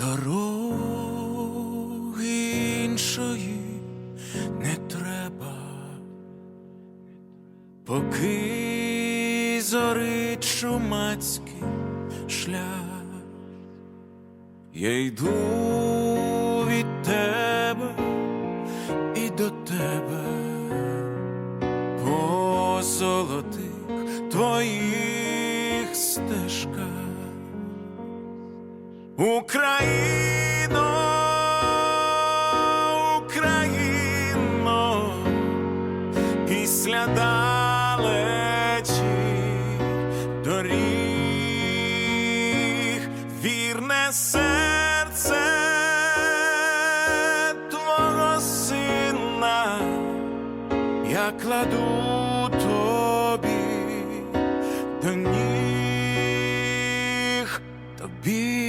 Дороги іншої не треба, поки зорить шумацький шлях, я йду від тебе і до тебе по золотих твоїх стежках. Україно, Україно, після далечі доріг, вірне серце твого сина, я кладу тобі до ніг тобі.